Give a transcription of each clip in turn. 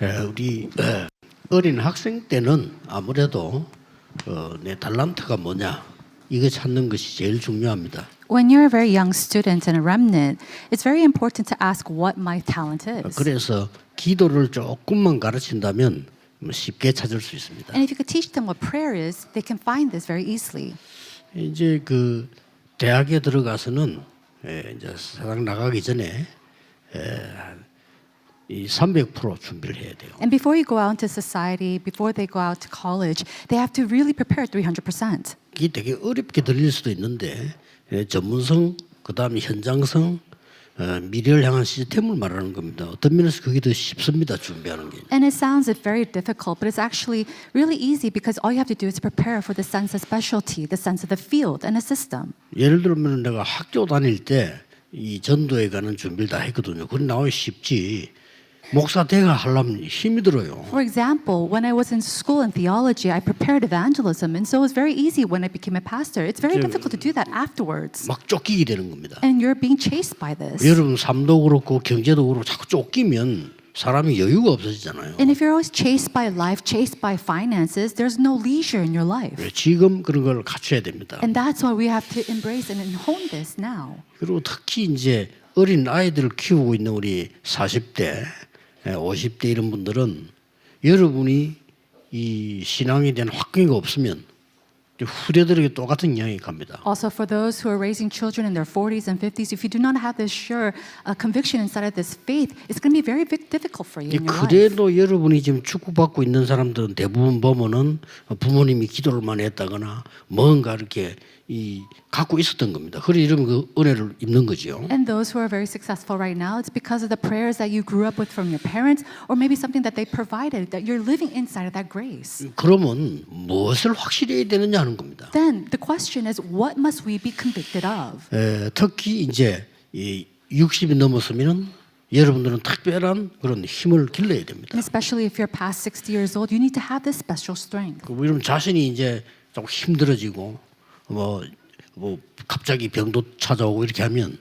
에, 우리 에, 어린 학생 때는 아무래도 어, 내 달란트가 뭐냐 이거 찾는 것이 제일 중요합니다. When you're a very young student and a remnant, it's very important to ask what my talent is. 그래서 기도를 조금만 가르친다면 뭐 쉽게 찾을 수 있습니다. And if you could teach them what prayer is, they can find this very easily. 이제 그 대학에 들어가서는 에, 이제 세상 나가기 전에 에, 이300% 준비를 해야 돼요. And before you go out into society, before they go out to college, they have to really prepare 300%. 이게 되게 어렵게 들릴 수도 있는데 에, 전문성, 그 다음에 현장성, 어, 미래를 향한 시스템을 말하는 겁니다. 어떤 면에서 그게 더 쉽습니다. 준비하는 게. And it sounds very difficult, but it's actually really easy because all you have to do is prepare for the sense of specialty, the sense of the field, and a system. 예를 들면 내가 학교 다닐 때 이 전도에 가는 준비를 다 했거든요. 그건 나오기 쉽지. 목사 대가 하려면 힘이 들어요. For example, when I was in school in theology, I prepared evangelism, and so it was very easy when I became a pastor. It's very difficult to do that afterwards. 막 쫓기게 되는 겁니다. And you're being chased by this. 여러분 삶도 그렇고 경제도 그렇고 자꾸 쫓기면 사람이 여유가 없어지잖아요. And if you're always chased by life, chased by finances, there's no leisure in your life. 왜? 지금 그런 걸 갖춰야 됩니다. And that's why we have to embrace and hone this now. 그리고 특히 이제 어린 아이들을 키우고 있는 우리 40대, 50대 이런 분들은 여러분이 이 신앙에 대한 확증이 없으면 후대들에게 똑같은 영향이 갑니다. Also, for those who are raising children in their 40s and 50s, if you do not have this sure uh, conviction inside of this faith, it's going to be very difficult for you in your life. 그래도 여러분이 지금 축복받고 있는 사람들은 대부분 보면은 부모님이 기도를 많이 했다거나 뭔가 이렇게 이 갖고 있었던 겁니다. 그래 이러면 그 은혜를 입는 거죠. And those who are very successful right now, it's because of the prayers that you grew up with from your parents, or maybe something that they provided, that you're living inside of that grace. 그러면 무엇을 확실히 해야 되느냐 하는 겁니다. Then the question is, what must we be convicted of? 에, 특히 이제 이 60이 넘었으면 여러분들은 특별한 그런 힘을 길러야 됩니다. And especially if you're past 60 years old, you need to have this special strength. 그 이런 자신이 이제 좀 힘들어지고 뭐, 뭐 갑자기 병도 찾아오고 이렇게 하면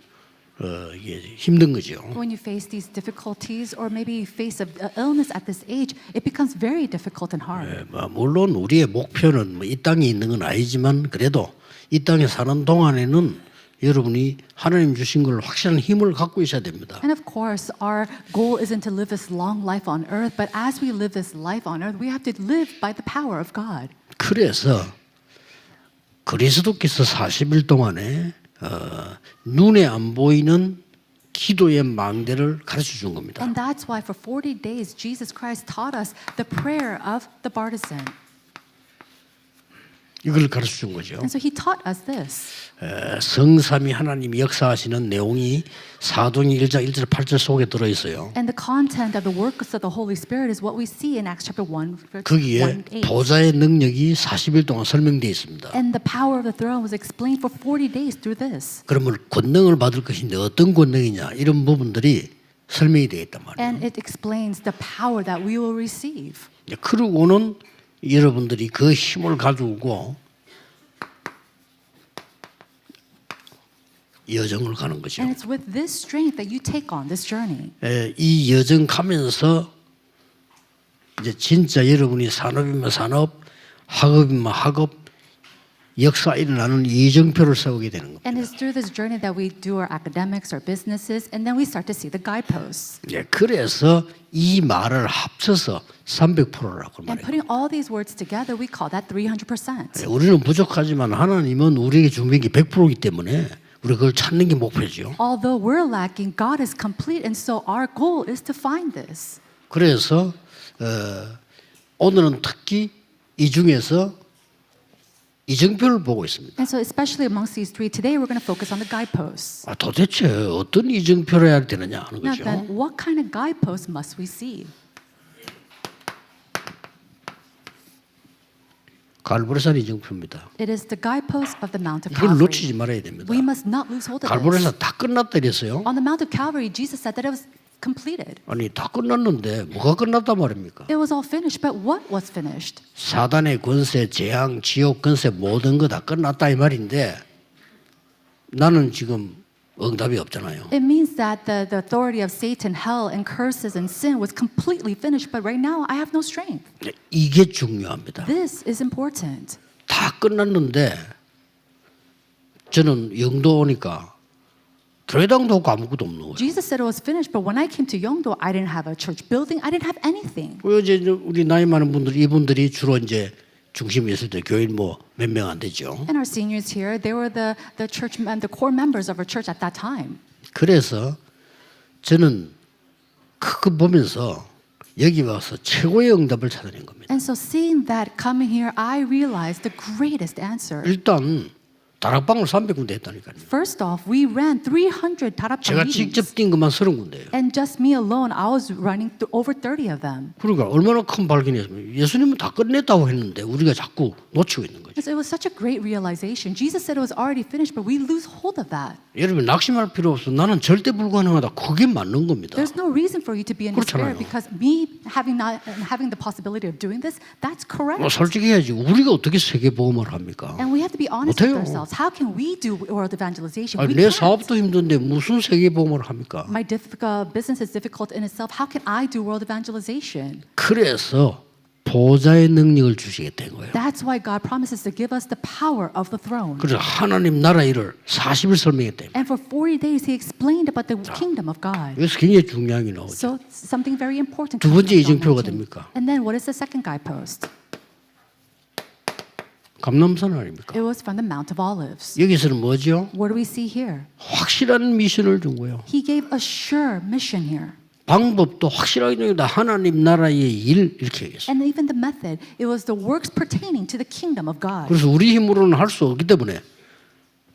어, 이게 힘든 거죠. When you face these difficulties, or maybe you face a, illness at this age, it becomes very difficult and hard. 에, 뭐 물론 우리의 목표는 뭐 이 땅에 있는 건 아니지만 그래도 이 땅에 사는 동안에는 여러분이 하나님 주신 걸 확실한 힘을 갖고 있어야 됩니다. And of course, our goal isn't to live this long life on earth, but as we live this life on earth, we have to live by the power of God. 그래서 그리스도께서 40일 동안에 어, 눈에 안 보이는 기도의 망대를 가르쳐 준 겁니다. And that's why for 40 days, Jesus Christ taught us the prayer of the partisan. 이걸 가르쳐 준 거죠. And so he taught us this. 에, 성삼이 하나님이 역사하시는 내용이 사도행 1장 1절 8절 속에 들어 있어요. And the content of the works of the Holy Spirit is what we see in Acts chapter 1, verse 거기에 1 8. 보좌의 능력이 40일 동안 설명되어 있습니다. And the power of the throne was explained for 40 days through this. 그러면 권능을 받을 것인데 어떤 권능이냐 이런 부분들이 설명이 되어 있단 말이에요. And it explains the power that we will receive. 그러고는 여러분들이 그 힘을 가지고 여정을 가는 거죠. And it's with this strength that you take on this journey. 에, 이 여정 가면서 이제 진짜 여러분이 산업이면 산업, 학업이면 학업, 역사 일어나는 이정표를 세우게 되는 겁니다. And it's through this journey that we do our academics, our businesses, and then we start to see the guideposts. 예, 그래서 이 말을 합쳐서 300%라고 And 말해요. putting all these words together, we call that 300%. 예, 우리는 부족하지만 하나님은 우리에게 준비한 게 100%이기 때문에 우리 그걸 찾는 게 목표죠. Although we're lacking, God is complete, and so our goal is to find this. 그래서 어, 오늘은 특히 이 중에서 이정표를 보고 있습니다. And so, especially amongst these three, today we're going to focus on the guideposts. 아, 도대체 어떤 이정표를 해야 되느냐 하는 Now, 거죠. then, what kind of guideposts must we see? 갈보리산 이정표입니다. It is the guidepost of the Mount of 이걸 Calvary. 놓치지 말아야 됩니다. We must not lose hold of this. 갈보리산 다 끝났다 이랬어요. On the Mount of Calvary, Jesus said that it was completed. 아니 다 끝났는데 뭐가 끝났단 말입니까? It was all finished, but what was finished? 사단의 권세, 재앙, 지옥 권세 모든 거 다 끝났다 이 말인데 나는 지금 응답이 없잖아요. It means that the, the authority of Satan, hell, and curses and sin was completely finished, but right now I have no strength. 네, 이게 중요합니다. This is important. 다 끝났는데 저는 영도 오니까 교회당도 없고 아무것도 없는 거예요. Jesus said it was finished, but when I came to Yeongdo, I didn't have a church building, I didn't have anything. 그 이제 우리 나이 많은 분들 이분들이 주로 이제 중심이 있을 때 교인 뭐 몇 명 안 되죠. And our seniors here, they were the, the church and the core members of our church at that time. 그래서 저는 그거 보면서 여기 와서 최고의 응답을 찾아낸 겁니다. And so seeing that coming here, I realized the greatest answer. 일단 다락방을 300군데 했다니까요. First off, we ran 300 제가 Tarapang 직접 meetings. 뛴 것만 30군데예요. And just me alone, I was running th- over 30 of them. 그러니까 얼마나 큰 발견이었습니까? 예수님은 다 끝냈다고 했는데 우리가 자꾸 놓치고 있는 거죠. So it was such a great realization. Jesus said it was already finished, but we lose hold of that. 여러분 낙심할 필요 없어. 나는 절대 불가능하다. 그게 맞는 겁니다. There's no reason for you to be in despair 그렇잖아요. because me having not having the possibility of doing this, that's correct. 뭐 솔직히 해야지. 우리가 어떻게 세계 보험을 합니까? And we have to be honest with 못해요. ourselves. How can we do world evangelization? 아니, we 내 can't. 사업도 힘든데 무슨 세계 보험을 합니까? My difficult business is difficult in itself. How can I do world evangelization? 그래서 보좌의 능력을 주시겠다는 거예요. That's why God promises to give us the power of the throne. 그래서 하나님 나라 일을 40일 설명했대요. And for 40 days, he explained about the kingdom of God. 여기서 굉장히 중요한 게 나오죠. So something very important. 두 comes 번째 from John 이정표가 19. 됩니까? And then what is the second guidepost? 감남산 아닙니까? It was from the Mount of Olives. 여기서는 뭐죠? What do we see here? 확실한 미션을 준 거예요. He gave a sure mission here. 방법도 확실하게 정했다. 하나님 나라의 일 이렇게 얘기했어요. And even the method, it was the works pertaining to the kingdom of God. 그래서 우리 힘으로는 할 수 없기 때문에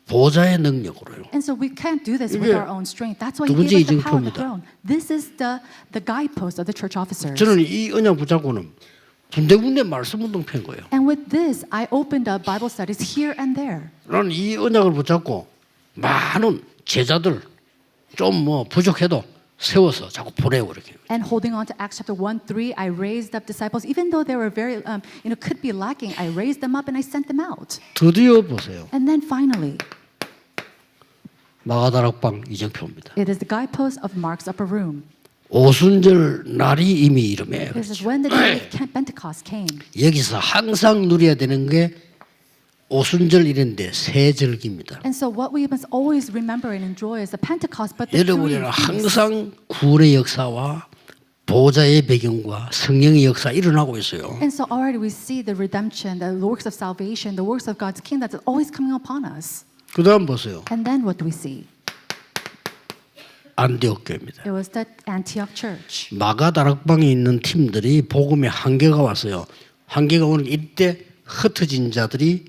보좌의 능력으로요. And so we can't do this with our own strength. That's why 두 he gave us the power of the throne. This is the, the guidepost of the church officers. 저는 이 언약 붙잡고는 군데군데 말씀 운동 편 거예요. And with this, I opened up Bible studies here and there. 나는 이 언약을 붙잡고 많은 제자들 좀 뭐 부족해도 세워서 자꾸 보내고 이렇게. And holding on to Acts chapter 1, 3, I raised up disciples. Even though they were very, um, you know, could be lacking, I raised them up and I sent them out. 드디어 보세요. And then finally, 마가다락방 이정표입니다. it is the guidepost of Mark's upper room. 오순절 날이 이미 이름에. 여기서 항상 누려야 되는 게 오순절일인데 세절기입니다. So 여러분은 항상 구원의 역사와 보좌의 배경과 성령의 역사 일어나고 있어요. and so already we see the redemption, the works of salvation, the works of God's kingdom that's always coming upon us. 그다음 보세요. And then what do we see? 안디옥 교회입니다. It was the Antioch church. 마가다락방에 있는 팀들이 복음의 한계가 왔어요. 한계가 오는 게 이때 흩어진 자들이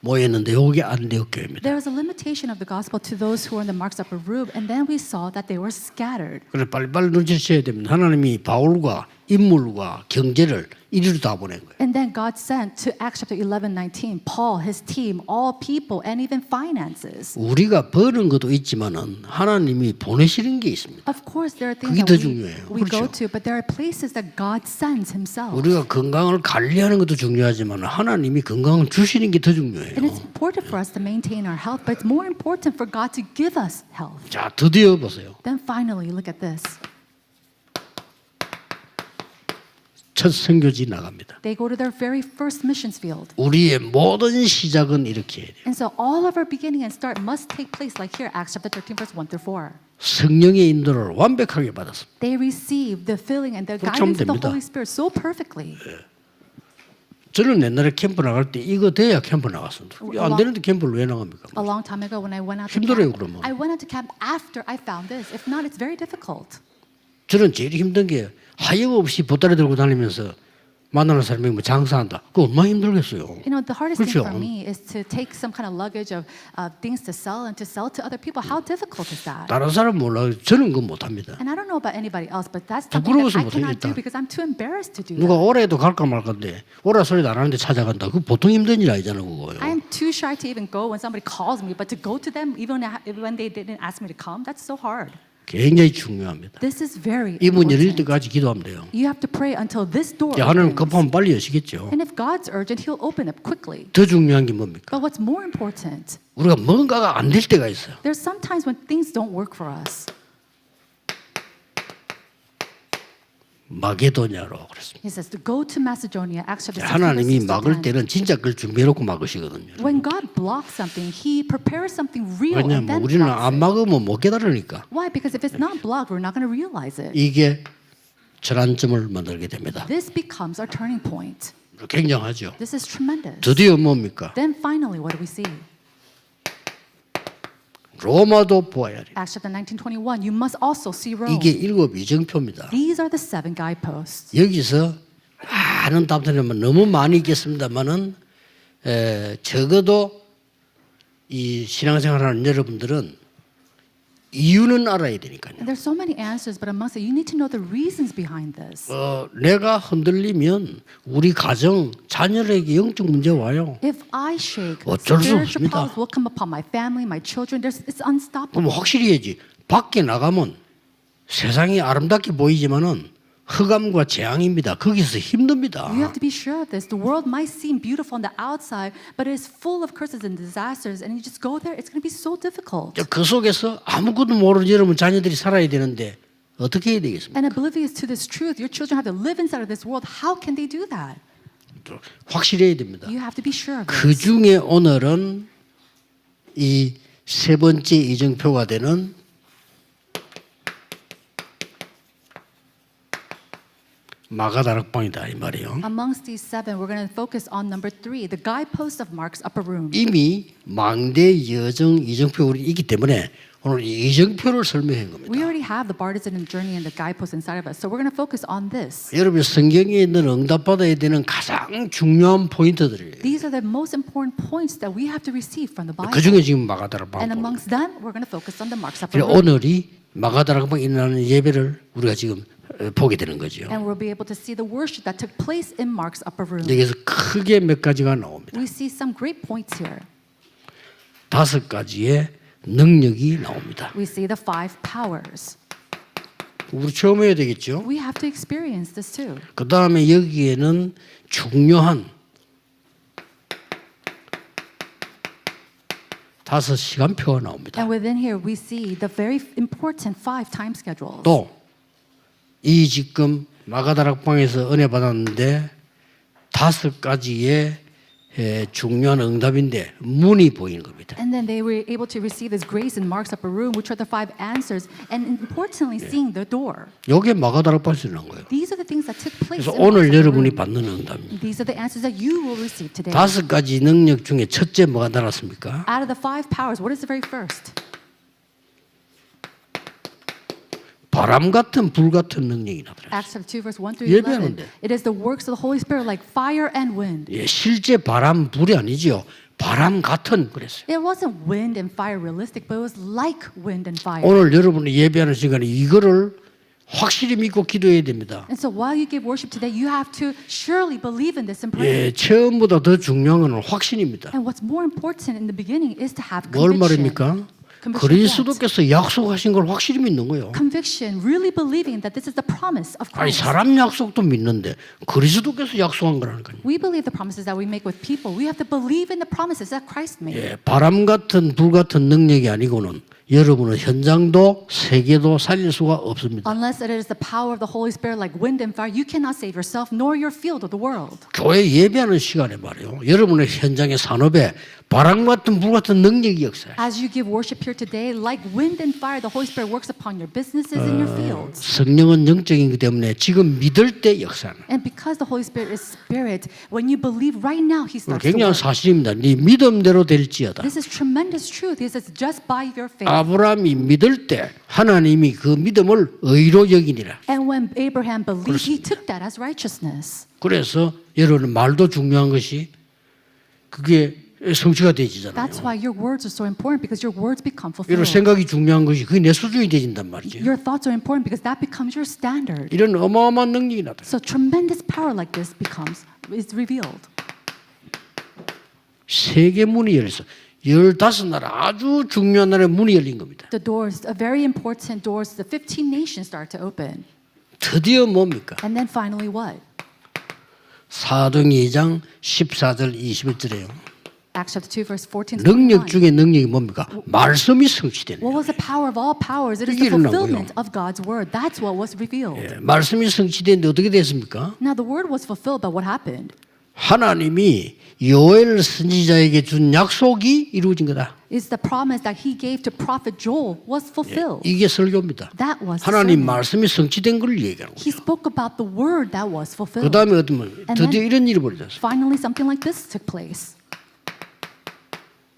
모였는데 여기 안디옥 교회입니다. There was a limitation of the gospel to those who were in the Mark's upper room, and then we saw that they were scattered. 그래 빨리빨리 눈치채야 됩니다. 하나님이 바울과 인물과 경제를 이리로 다 보낸 거예요. And then God sent to Acts chapter 11, 19, Paul, his team, all people, and even finances. 우리가 버는 것도 있지만은 하나님이 보내시는 게 있습니다. Of course, there are things 그게 that 더 we, 중요해요. we go 그렇죠. to, but there are places that God sends Himself. 우리가 건강을 관리하는 것도 중요하지만 하나님이 건강을 주시는 게 더 중요해요. And it's important for us to maintain our health, but it's more important for God to give us health. 자, 드디어 보세요. Then finally, look at this. 첫 선교지 나갑니다. They go to their very first missions field. 우리의 모든 시작은 이렇게 해야 돼요. And so all of our beginning and start must take place, like here, Acts chapter 13, verse 1 through 4. 성령의 인도를 완벽하게 받았습니다. They receive the filling and the guidance of the. Holy Spirit so perfectly. 저는 옛날에 캠프 나갈 때 이거 돼야 캠프 나갔습니다. 안 되는데 캠프를 왜 나갑니까? A long time ago, when I went out to 힘들어요, camp, 그러면. I went out to camp after I found this. If not, it's very difficult. 저는 제일 힘든 게 하염없이 보따리 들고 다니면서 만나는 사람이 뭐 장사한다. 그거 얼마나 힘들겠어요. You know, the hardest 그렇죠. thing for me is to take some kind of luggage of uh, things to sell and to sell to other people. How difficult is that? 다른 사람 몰라. 저는 그거 못합니다. And I don't know about anybody else, but that's something that 부끄러워서 I cannot do 일단. because I'm too embarrassed to do 누가 that. 올해도 갈까 말 건데 오라 소리도 안 하는데 찾아간다. 그 보통 힘든 일 아니잖아 그거요. I am too shy to even go when somebody calls me, but to go to them even when they didn't ask me to come, that's so hard. 굉장히 중요합니다. This is very 이문 열릴. 때까지 기도하면 돼요. You have to pray until this door 이제 하나님. 급하면 빨리 여시겠죠. And if God's urgent, He'll open it quickly. 더 중요한 게 뭡니까? But what's more important, 우리가 뭔가가 안 될 때가 있어요. there's sometimes when things don't work for us. 마게도냐로 그랬습니다. He says to go to Macedonia, Acts chapter 16, 하나님이 verse 6 to 막을 10. 때는 진짜 그걸 준비해놓고 막으시거든요. When God blocks something, He prepares something real and 왜냐하면 then 우리는 blocks 안 it. 막으면 못 깨달으니까 Why? Because if it's not blocked, we're not going to realize it. 이게 전환점을 만들게 됩니다. This becomes our turning point. 굉장하죠. This is tremendous. 드디어 뭡니까? Then finally, what do we see? 로마도 보아야 돼. Acts chapter 19, 21. You must also see Rome. 이게 일곱 이정표입니다. These are the seven guideposts. 여기서 많은 답들이면 너무 많이 있겠습니다만은 에, 적어도 이 신앙생활하는 여러분들은 이유는 알아야 되니까요. There's so many answers, but amongst it, you need to know the reasons behind this. 어, 내가 흔들리면 우리 가정 자녀에게 영적 문제 와요. If I shake, 어쩔 수 spiritual 없습니다. problems will come upon my family, my children. There's, it's unstoppable. 그럼 확실히 해야지. 밖에 나가면 세상이 아름답게 보이지만은 흑암과 재앙입니다. 거기서 힘듭니다. You have to be sure of this. The world might seem beautiful on the outside, but it is full of curses and disasters. And you just go there, it's going to be so difficult. 그 속에서 아무것도 모르는 여러분 자녀들이 살아야 되는데 어떻게 해야 되겠습니까? And oblivious to this truth, your children have to live inside of this world. How can they do that? 확실해야 됩니다. You have to be sure of 그 this. 중에 오늘은 이 세 번째 이정표가 되는 마가다락방이다 이 말이에요. Amongst these seven, we're going to focus on number three, the guidepost of Mark's upper room. 이미 망대 여정 이정표 우리 있기 때문에 오늘 이 이정표를 설명한 겁니다. We already have the partisan journey and the guidepost inside of us, so we're going to focus on this. 여러분 성경에 있는 응답받아야 되는 가장 중요한 포인트들이에요. These are the most important points that we have to receive from the Bible. 그 중에 지금 마가다락방. And amongst them, we're going to focus on the Mark's upper room. 오늘이 마가다락방 일어나는 예배를 우리가 지금 어, 보게 되는 거죠. And we'll be able to see the worship that took place in Mark's upper room. 여기서 크게 몇 가지가 나옵니다. We see some great points here. 다섯 가지의 능력이 나옵니다. We see the five powers. 우리 처음 해야 되겠죠. We have to experience this too. 그 다음에 여기에는 중요한 다섯 시간표가 나옵니다. And within here, we see the very important five time schedules. 또 이 지금 마가다락방에서 은혜 받았는데 다섯 가지의 에, 중요한 응답인데 문이 보이는 겁니다. And then they were able to receive this grace in Mark's upper room, which are the five answers, and importantly, seeing the door. 이게 마가다락방에서 나온 거예요. These are the things that took place 그래서 오늘 여러분이. 받는 응답입니다. These are the answers that you will receive today. 다섯 가지 능력 중에 첫째 뭐가 달았습니까? Out of the five powers, what is the very first? 바람 같은 불 같은 능력이 나더라. Acts chapter 2, verse 1 through 11. 예배하는데. It is the works of the Holy Spirit like fire and wind. 예, 실제 바람 불이 아니지요. 바람 같은 그랬어요. It wasn't wind and fire realistic, but it was like wind and fire. 오늘 여러분이 예배하는 시간에 이거를 확실히 믿고 기도해야 됩니다. And so while you give worship today, you have to surely believe in this and pray. 예, 처음보다 더 중요한 건 확신입니다. And what's more important in the beginning is to have 뭘 conviction. 말입니까? 그리스도께서 약속하신 걸 확실히 믿는 거예요. Conviction, really believing that this is the promise of 아니 Christ. 사람 약속도 믿는데 그리스도께서 약속한 거라니까요. We believe the promises that we make with people. We have to believe in the promises that Christ made. 예, 바람 같은 불 같은 능력이 아니고는 여러분은 현장도 세계도 살릴 수가 없습니다. Unless it is the power of the Holy Spirit like wind and fire, you cannot save yourself nor your field of the world. 교회 예배하는 시간에 말이요. 여러분의 현장의 산업에 바람 같은 불 같은 능력이 역사해. As you give worship here today, like wind and fire, the Holy Spirit works upon your businesses and your fields. 성령은 영적이기 때문에 지금 믿을 때 역사하는. And because the Holy Spirit is spirit, when you believe right now, He starts 굉장한. 사실입니다. 네 믿음대로 될지어다. This is tremendous truth. This is just by your faith. 아브라함이 믿을 때 하나님이 그 믿음을 의로 여기니라. And when Abraham believed, he took that as righteousness. 그래서 여러분 말도 중요한 것이 그게 성취가 되지잖아요. That's why your words are so important because your words become 여러분 fulfilled. 생각이 중요한 것이 그게 내 수준이 되진단 말이죠. Your thoughts are important because that becomes your standard. 이런 어마어마한 능력이 나타나. So tremendous power like this becomes is revealed. 세계 문이 열렸어. 15 나라 아주 중요한 나라의 문이 열린 겁니다. The doors, a very important doors, the 15 nations start to open. 드디어 뭡니까? And then finally what? 사도행 2장 14절 21절에요. Acts chapter 2 verse 14 to 능력 29. 중에 능력이 뭡니까? 말씀이 성취되는 What was the power of all powers? It is the fulfillment of God's word. That's what was revealed. 예, 말씀이 성취되는데 어떻게 됐습니까? Now the word was fulfilled, but what happened? 하나님이 요엘 선지자에게 준 약속이 이루어진 거다. Is the promise that he gave to prophet Joel was fulfilled. 이게 설교입니다. That was 하나님. 말씀이 성취된 걸 얘기하는 거예요. He spoke about the word that was 그 fulfilled. 다음에 어떤 드디어 이런 일이 벌어졌어요. Finally, something like this took place.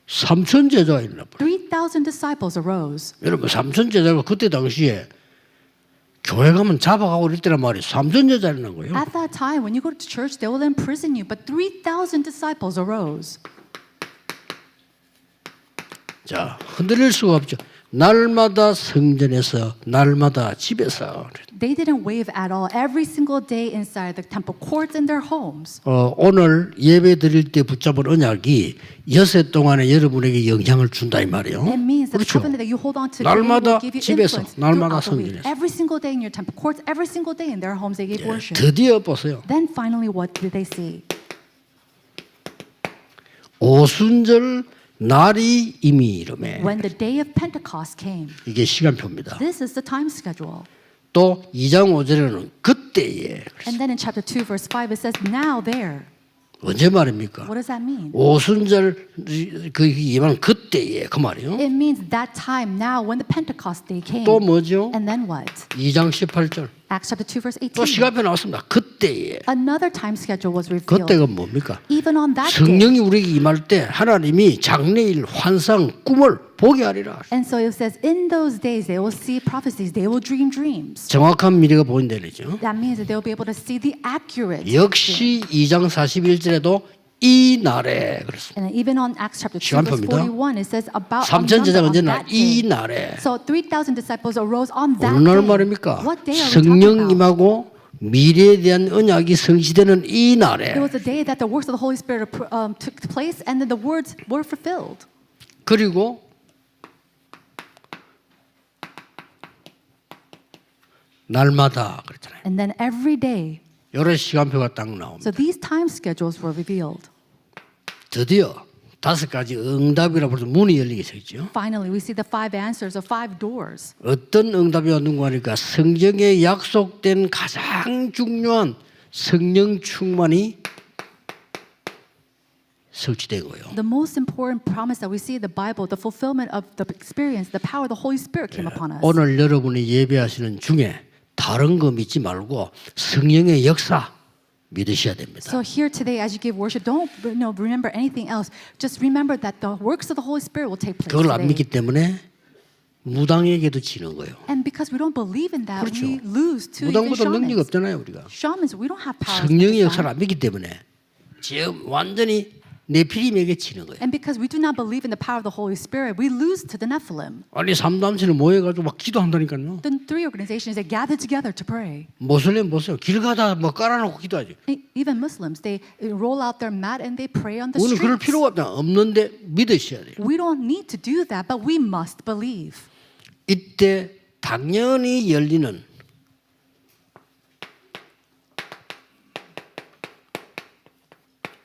삼천 제자가 일어나 버려. 3,000 disciples arose. 여러분 삼천 제자가 그때 당시에 교회 가면 잡아가고 이럴 때란 말이에요. 삼천 제자 일어난 거예요. At that time, when you go to church, they will imprison you. But 3,000 disciples arose. 자 흔들릴 수가 없죠. 날마다 성전에서 날마다 집에서 They didn't wave at all. Every single day inside the temple courts in their homes. 어, 오늘 예배 드릴 때 붙잡은 언약이 여세 동안에 여러분에게 영향을 준다 이 말이에요. It means the 그렇죠. covenant that you hold on to 날마다 today will give you 집에서, influence 날마다 throughout the week. 성전에서. Every single day in your temple courts, every single day in their homes, they gave worship. 드디어 보세요. Then finally, what did they see? 오순절 날이 이미 이름에 When the day of Pentecost came. 이게 시간표입니다. This is the time schedule. 또 2장 5절에는 그때에 And then in chapter 2, verse 5, it says, Now there. 언제 말입니까? What does that mean? 오순절 그 이만 그때에 그 말이요. It means that time now when the Pentecost day came. 또 뭐죠? And then what? 2장 18절 Acts chapter 2, verse 또 18. 시간표 나왔습니다. 그때에 Another time schedule was revealed. 그때가 뭡니까? Even on that day. 성령이 우리에게 임할 때 하나님이 장래일 환상 꿈을 보게 하리라. And so it says, in those days they will see prophecies, they will dream dreams. 정확한 미래가 보인다 그러죠. That means that they'll be able to see the accurate. 역시 2장 41절에도 이 날에 그렇습니다. And even on Acts chapter 2, verse 시간표입니다. 41, it says about on 삼천 제자가 number on 언제나 이. 날에 So 3,000 disciples arose on that 어느 날 day. 말입니까? 성령? 임하고 미래에 대한 언약이 성취되는 이 날에 was the day that the works of the Holy Spirit um, took place and then the words were fulfilled. 그리고 날마다 그랬잖아요. And then every day. 여러 시간표가 딱 나옵니다. So these time schedules were revealed. 드디어 다섯 가지 응답이라고 해서 문이 열리게 되죠. Finally, we see the five answers of five doors. 어떤 응답이 왔는가 하니까 성경에 약속된 가장 중요한 성령 충만이 거예요. The most important promise that we see in the Bible, the fulfillment of the experience, the power of the Holy Spirit came upon us. 오늘 여러분이 예배하시는 중에 다른 거 믿지 말고 성령의 역사 믿으셔야 됩니다. So here today, as you give worship, don't you know, remember anything else. Just remember that the works of the Holy Spirit will take place 그걸 안 믿기 today. 때문에 무당에게도 지는 거예요. And because we don't believe in that, 그렇죠. we lose to even 무당보다 능력이 shamans. 없잖아요, 우리가. Shamans, we don't have power. 성령의 역사를 안 믿기 때문에 지금 완전히 네피림에게 지는 거예요. And because we do not believe in the power of the Holy Spirit, we lose to the Nephilim. 아니 삼담실을 모여가지고 막 기도한다니까요. The three organizations that gather together to pray. 모슬렘 보세요. 길 가다 뭐 깔아놓고 기도하죠. E- Even Muslims, they roll out their mat and they pray on the 우리는 그럴 streets. 필요가 없다. 없는데 믿으셔야 돼요. We don't need to do that, but we must believe. 이때 당연히 열리는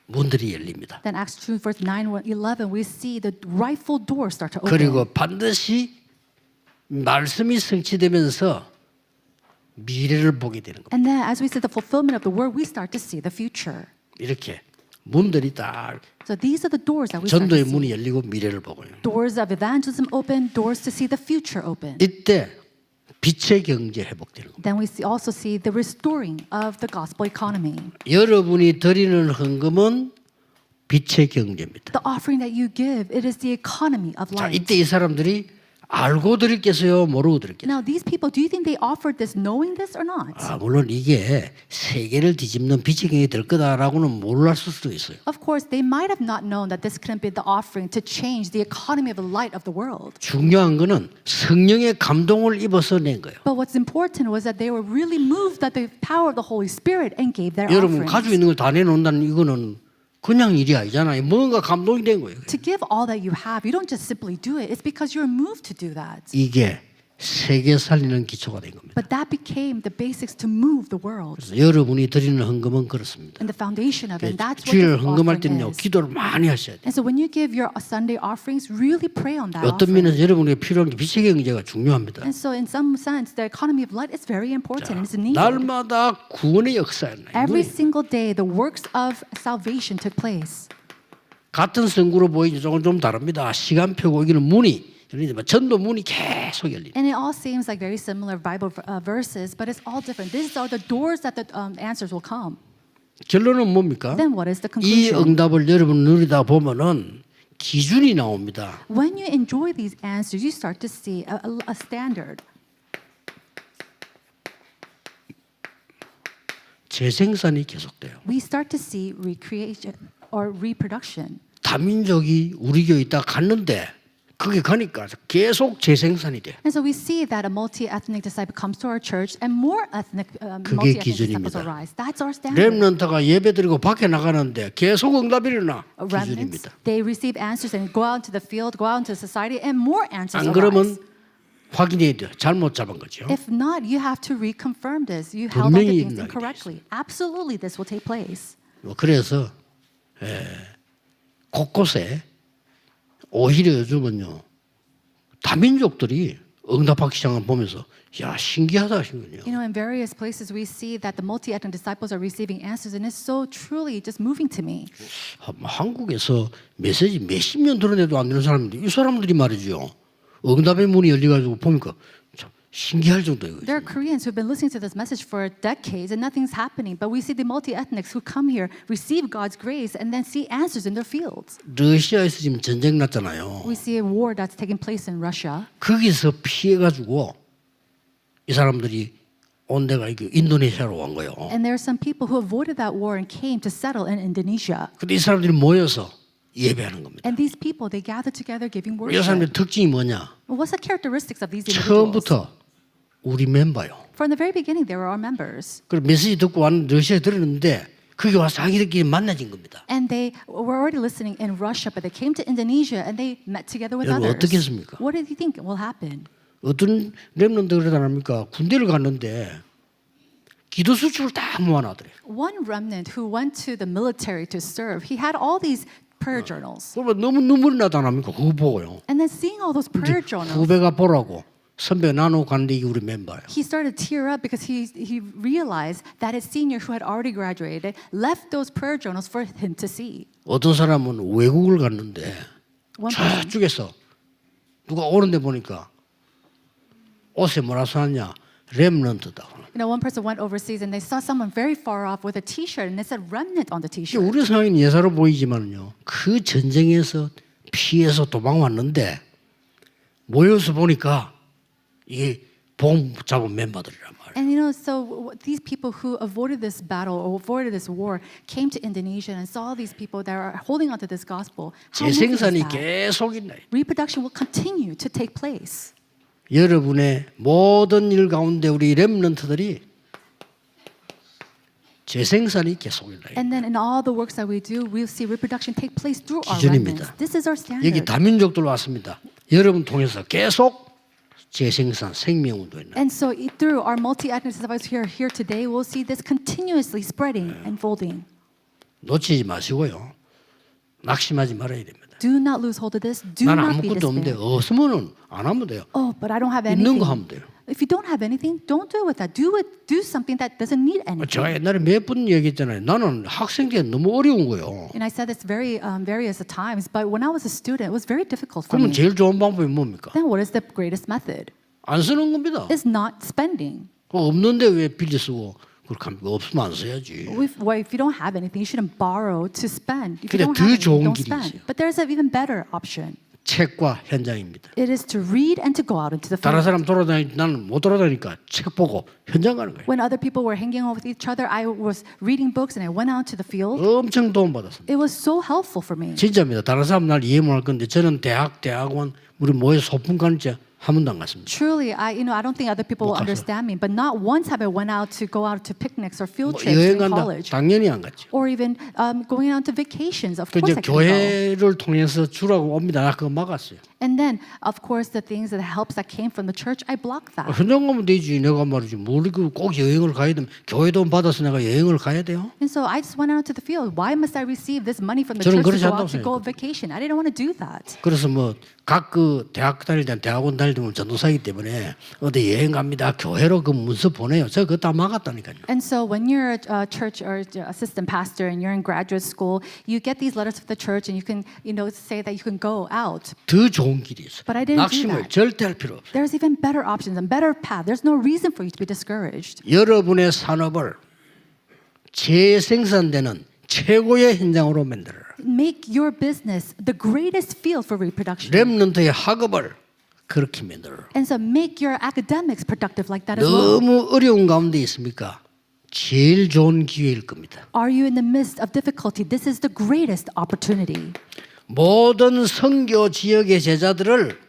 문들이 열립니다. Then Acts 2, verse 9, 11, we see the rightful doors start to open. 그리고 반드시 말씀이 성취되면서 미래를 보게 되는 겁니다. And then as we see the fulfillment of the word, we start to see the future. 이렇게 문들이 딱 So these are the doors that we start to 전도의 see. 문이 열리고 미래를 보고요. Doors of evangelism open, doors to see the future open. 이때 빛의 경제 회복되는 겁니다. Then we see, also see the restoring of the gospel economy. 여러분이 드리는 헌금은 빛의 경제입니다. The offering that you give, it is the economy of 자, light. 이때 이 사람들이 알고 드렸겠어요, 모르고 드렸겠어요. Now, these people, do you think they offered this knowing this or not? 아, 물론 이게 세계를 뒤집는 경이 될 거다라고는 몰랐을 수도 있어요. Of course, they might have not known that this couldn't be the offering to change the economy of the light of the world. 중요한 거는 성령의 감동을 입어서 낸 거예요. But what's important was that they were really moved at the power of the Holy Spirit and gave their 여러분 가지고 offerings. 있는 걸 다 내놓는다는 이거는 그냥 일이 아니잖아요. 뭔가 감동이 된 거예요. To give all that you have, you don't just simply do it. It's because you're moved to do that. 이게 세계 살리는 기초가 된 겁니다. But that became the basics to move the world. 그래서 여러분이 드리는 헌금은 그렇습니다. And the foundation of it, that's what 주일 your 헌금할 offering 때는요, is. 기도를 많이 하셔야 돼요. And so when you give your Sunday offerings, really pray on that 어떤 offering. 면에서 여러분에게 필요한 게 빛의 경제가 중요합니다. And so in some sense, the economy of light is very important and it's needed. 날마다 구원의 역사였나요? Every single day, the works of salvation took place. 같은 성구로 보이지 조금 좀 다릅니다. 시간표고 여기는 문이 열리지만 전도 문이 계속 열리. And it all seems like very similar Bible uh, verses, but it's all different. These are the doors that the um, answers will come. 결론은 뭡니까? Then what is the 이 conclusion? 응답을 여러분 누리다 보면은 기준이 나옵니다. When you enjoy these answers, you start to see a, a, a standard. 재생산이 계속돼요. We start to see recreation or reproduction. 다민족이 우리 교회 있다 갔는데 그게 가니까 계속 재생산이 돼. And so we see that a multi-ethnic disciple comes to our church and more ethnic, um, 그게 multi-ethnic disciples 기준입니다. arise. That's our standard. 렘넌트가 예배드리고 밖에 나가는데 계속 응답이 일어나 Remnants, 기준입니다. they receive answers and go out into the field, go out into society, and more answers 안 arise. 그러면 확인해야 돼. 잘못 잡은 거죠. If not, you have to reconfirm this. You held on to 분명히 things 일어나게 돼 incorrectly. Absolutely, this will take place. 뭐 그래서 에, 곳곳에 오히려 요즘은요 다민족들이 응답하기 거 보면서 야 신기하다 하시군요. You know, in various places, we see that the multi-ethnic disciples are receiving answers, and it's so truly just moving to me. 아, 뭐 한국에서 메시지 몇십 년 들어내도 안 되는 사람인데 이 사람들이 말이죠 응답의 문이 열려가지고 보니까 참 신기할 정도예요. There are Koreans who've been listening to this message for decades, and nothing's happening. But we see the multi-ethnics who come here, receive God's grace, and then see answers in their fields. 러시아에서 지금 전쟁 났잖아요. We see a war that's taking place in Russia. 거기서 피해가지고 이 사람들이 온 데가 이게 인도네시아로 온 거예요. And there are some people who avoided that war and came to settle in Indonesia. 근데 이 사람들이 모여서 예배하는 겁니다. And these people, they gather together giving 이 worship. 사람들의 특징이 뭐냐? Well, what's the characteristics of these individuals? 처음부터 우리 멤버요. From the very beginning, they were our members. 그리고 메시지 듣고 왔는 러시아에 들었는데 거기 와서 자기들끼리 만나진 겁니다. And they were already listening in Russia, but they came to Indonesia and they met together with 여러분 others. 어떻게 했습니까? What did you think will happen? 어떤 그러다 합니까? 군대를 갔는데 기도 수칙을 다 모아놔더래. One remnant who went to the military to serve, he had all these prayer journals. 그러면 너무 눈물이 나다 합니까? 그거 보고요. And then seeing all those prayer journals, 후배가 보라고 선배가 나누고 가는데 이게 우리 멤버예요. he started to tear up because he, he realized that his senior who had already graduated left those prayer journals for him to see. 어떤 사람은 외국을 갔는데 One person, 저쪽에서 누가 오는데 보니까 옷에 뭐라 써놨냐? 렘넌트다. you know, one person went overseas and they saw someone very far off with a T-shirt and it said remnant on the T-shirt. 우리 상황은 예사로 보이지만요. 그 전쟁에서 피해서 도망 왔는데 모여서 보니까 이게 보험 잡은 멤버들이란 말이에요. And you know, so these people who avoided this battle or avoided this war came to Indonesia and saw these people that are holding onto this gospel. How moving is 재생산이 that? 계속 있나요? Reproduction will continue to take place. 여러분의 모든 일 가운데 우리 렘넌트들이 재생산이 계속 있나요? And then in all the works that we do, we'll see reproduction take place through our 기준입니다. remnants. This is our 여기 standard. 다민족들 왔습니다. 여러분 통해서 계속 재생산 생명 운동 있나요? And so i- through our multi-ethnic disciples here, here today, we'll see this continuously spreading and folding. 놓치지 마시고요. 낙심하지 말아야 됩니다. Do not lose hold of this. Do 나는 not be 아무것도 없는데 despaired. 없으면은 안 하면 돼요. Oh, but I don't have 있는 anything. 거 하면 돼요. If you don't have anything, don't do it with that. Do it. Do something that doesn't need anything. 제가 옛날에 몇 번 얘기했잖아요. 나는 학생 때 너무 어려운 거예요. And I said this very um, various times, but when I was a student, it was very difficult for 그러면 me. 제일 좋은 방법이 뭡니까? Then what is the greatest method? 안 쓰는 겁니다. It's not spending. 그 없는데 왜 빌려 쓰고 그렇게 합니까? 없으면 안 써야지. If, well, if you don't have anything, you shouldn't borrow to spend. If 근데 you don't 더 have anything, 좋은 don't 길이 spend. 있어요. But there's an even better option. 책과 현장입니다. It is to read and to go out into the 다른 field. 사람 돌아다니 나는 못 돌아다니니까 책 보고 현장 가는 거예요. When other people were hanging out with each other, I was reading books and I went out to the field. 엄청 도움 받았습니다. It was so helpful for me. 진짜입니다. 다른 사람 날 이해 못할 건데 저는 대학, 대학원 우리 모여 소풍 가는 데한 번도 안 갔습니다. Truly, I you know I don't think other people will understand me, but not once have I went out to go out to picnics or field 뭐 trips 여행 in 간다 college, 당연히 안 갔죠. or even um, going out to vacations. Of 그 course, 이제 I can go. 교회를 통해서 주라고 옵니다. 나 그거 막았어요. And then, of course, the things that helps that came from the church, I blocked 아, that. 현장 가면 되지. 내가 말이지. 뭘그꼭 여행을 가야 되면 교회 돈 받아서 내가 여행을 가야 돼요? And so I just went out to the field. Why must I receive this money from the 저는 church to 그렇지 go 않다고 out to go on vacation? I didn't want to do that. 그래서 뭐 각 그 대학 다닐 때는 대학원 다닐 때는 전도사이기 때문에 어디 여행 갑니다. 교회로 그 문서 보내요. 제가 그거 다 막았다니까요. And so when you're a, church or assistant pastor and you're in graduate school, you get these letters from the church and you can, you know, say that you can go out. 더 좋은 길이 있어. But I didn't 낙심을. 절대 할 필요 없어요. There's even better options and better path. There's no reason for you to be discouraged. 여러분의 산업을 재생산되는 최고의 현장으로 만들어라. Make your business the greatest field for reproduction. 렘넌트의 학업을 그렇게 만들어라. And so make your academics productive like that as well. 너무 어려운 가운데 있습니까? 제일 좋은 기회일 겁니다. Are you in the midst of difficulty? This is the greatest opportunity. 모든 선교 지역의 제자들을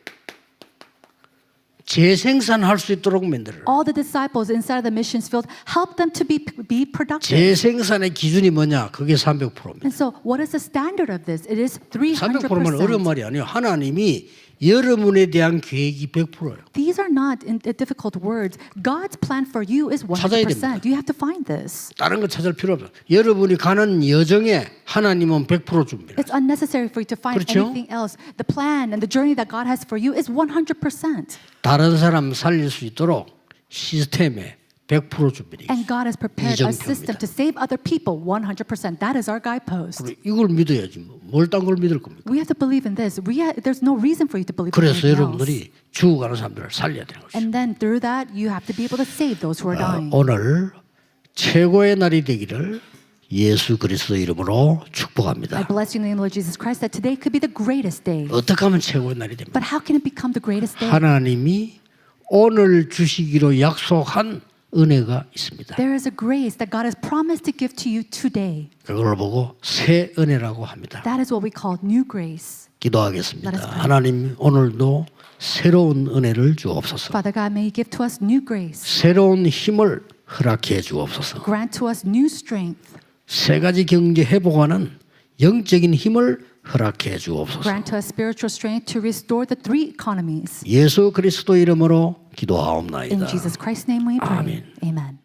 재생산할 수 있도록 만들어라. All the disciples inside the missions field, help them to be, be productive. 재생산의 기준이 뭐냐? 그게 300%입니다. And so, what is the standard of this? It is 300%면 어려운 300%. 말이 아니에요. 하나님이 여러분에 대한 계획이 100%예요. These are not in, uh, difficult words. God's plan for you is 찾아야 100%. You have to find this. 다른 거 찾을 필요 없어요. 여러분이 가는 여정에 하나님은 100% 줍니다. It's unnecessary for you to find 그렇죠? anything else. The plan and the journey that God has for you is 100%. 다른 사람 살릴 수 있도록 시스템에 100% 줍니다. And God has prepared a system to save other people 100%. That is our guidepost. 그리고 이걸 믿어야지 뭐. 뭘딴 걸 믿을 겁니까? We have to believe in this. We ha- there's no reason for you to believe in 그래서 anything else. 여러분들이 죽어가는 사람들을 살려야 되는 거죠. And then through that, you have to be able to save those who are dying. 오늘 최고의 날이 되기를 예수 그리스도 이름으로 I 축복합니다. bless you in the name of Lord Jesus Christ that today could be the greatest day. 어떻게 하면 최고의 날이 됩니까? But how can it become the greatest day? 하나님이 오늘 주시기로 약속한 은혜가 있습니다. There is a grace that God has promised to give to you today. 그걸 보고 새 은혜라고 합니다. That is what we call new grace. 기도하겠습니다. Let us pray. 하나님 오늘도 새로운 은혜를 주옵소서. Father God, may you give to us new grace. 새로운 힘을 허락해 주옵소서. Grant to us new strength. 세 가지 경제 회복하는 영적인 힘을 허락해 주옵소서. Grant to us spiritual strength to restore the three economies. 예수 그리스도 이름으로 In 기도하옵나이다. Jesus Christ's name we pray. Amen. Amen.